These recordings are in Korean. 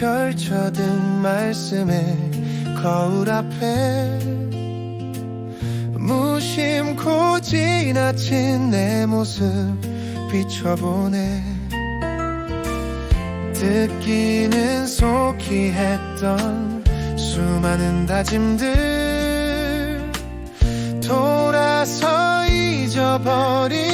펼쳐든 말씀에 거울 앞에 무심코 지나친 내 모습 비춰보네. 듣기는 속히 했던 수많은 다짐들 돌아서 잊어버린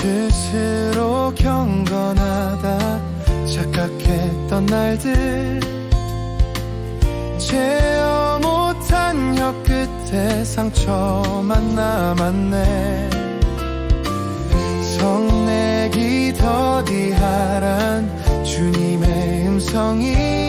스스로 경건하다 착각했던 날들. 제어 못한 혀 끝에 상처만 남았네. 성내기 더디하란 주님의 음성이